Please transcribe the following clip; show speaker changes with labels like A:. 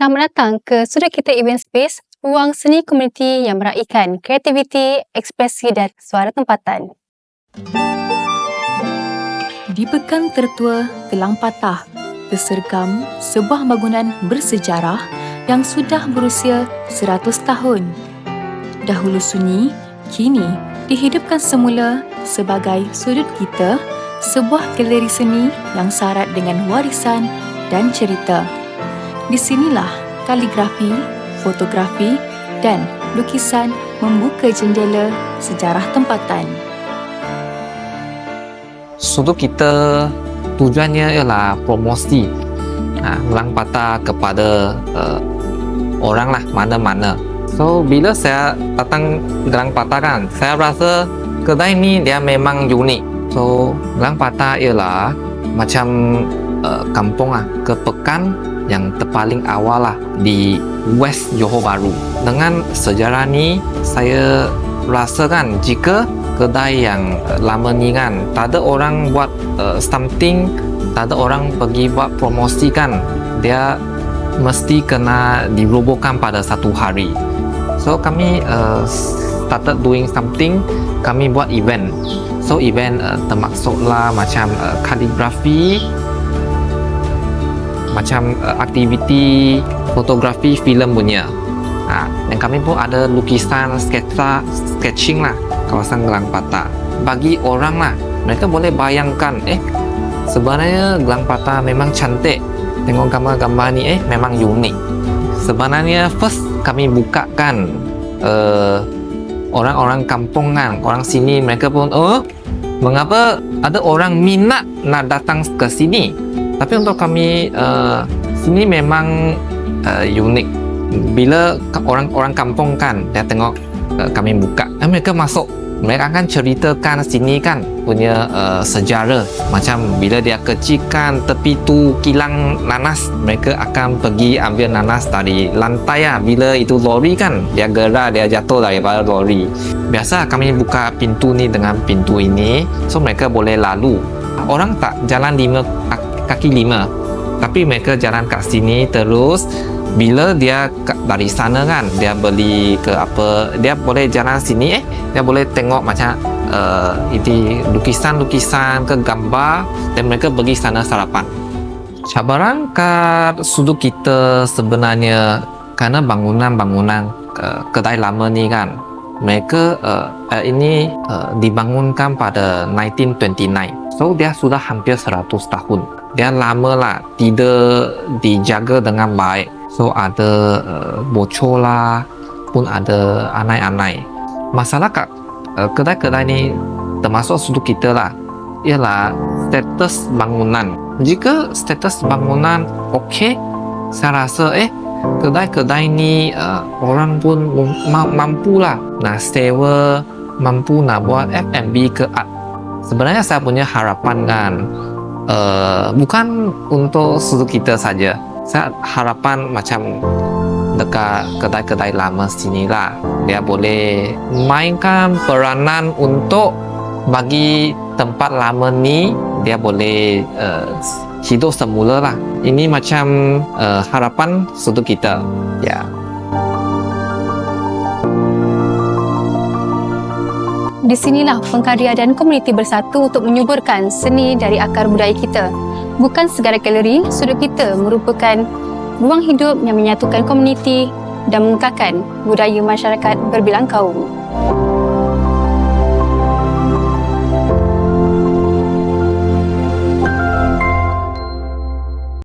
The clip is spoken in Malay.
A: Selamat datang ke Sudut Kita Event Space, ruang seni komuniti yang meraihkan kreativiti, ekspresi dan suara tempatan.
B: Di Pekan Tertua Gelang Patah, tersergam sebuah bangunan bersejarah yang sudah berusia 100 tahun. Dahulu sunyi, kini dihidupkan semula sebagai sudut kita, sebuah galeri seni yang syarat dengan warisan dan cerita. Di sinilah kaligrafi, fotografi dan lukisan membuka jendela sejarah tempatan.
C: Sudut kita tujuannya ialah promosi ha, Gelang Patah kepada uh, orang lah mana-mana. So bila saya datang Gelang Patah kan, saya rasa kedai ni dia memang unik. So Gelang Patah ialah macam uh, kampung lah, kepekan yang terpaling awal lah di West Johor Bahru. Dengan sejarah ni, saya rasa kan jika kedai yang uh, lama ni kan tak ada orang buat uh, something tak ada orang pergi buat promosi kan dia mesti kena dirobohkan pada satu hari so kami uh, started doing something kami buat event so event uh, termaksudlah macam uh, kaligrafi macam uh, aktiviti fotografi filem punya ha, dan kami pun ada lukisan sketsa sketching lah kawasan Gelang Patah. Bagi orang lah mereka boleh bayangkan eh sebenarnya Gelang Patah memang cantik. Tengok gambar-gambar ni eh memang unik. Sebenarnya first kami bukakan uh, orang-orang kampung kan orang sini mereka pun oh mengapa ada orang minat nak datang ke sini tapi untuk kami uh, sini memang uh, unik. Bila orang-orang kampung kan dia tengok uh, kami buka eh, mereka masuk. Mereka akan ceritakan sini kan punya uh, sejarah. Macam bila dia kecilkan tepi tu kilang nanas mereka akan pergi ambil nanas dari lantai lah. Bila itu lori kan dia gerak dia jatuh daripada lori. Biasa kami buka pintu ni dengan pintu ini so mereka boleh lalu. Orang tak jalan lima kaki lima. Tapi mereka jalan kat sini terus. Bila dia dari sana kan dia beli ke apa dia boleh jalan sini eh dia boleh tengok macam uh, ini lukisan-lukisan ke gambar dan mereka pergi sana sarapan. Cabaran kat sudut kita sebenarnya kerana bangunan-bangunan uh, kedai lama ni kan mereka uh, ini uh, dibangunkan pada 1929 so dia sudah hampir 100 tahun dia lama lah tidak dijaga dengan baik So ada uh, bocor lah pun ada anai-anai. Masalah kat uh, kedai-kedai ni termasuk sudut kita lah ialah status bangunan. Jika status bangunan okey, saya rasa eh kedai-kedai ni uh, orang pun ma- mampu lah nak sewa, mampu nak buat F&B ke art. Sebenarnya saya punya harapan kan uh, bukan untuk sudut kita saja. Saya harapan macam dekat kedai-kedai lama sini lah. Dia boleh mainkan peranan untuk bagi tempat lama ni dia boleh uh, hidup semula lah. Ini macam uh, harapan sudut kita. Ya
A: Di sinilah pengkarya dan komuniti bersatu untuk menyuburkan seni dari akar budaya kita bukan segala galeri, sudut kita merupakan ruang hidup yang menyatukan komuniti dan mengekalkan budaya masyarakat berbilang kaum.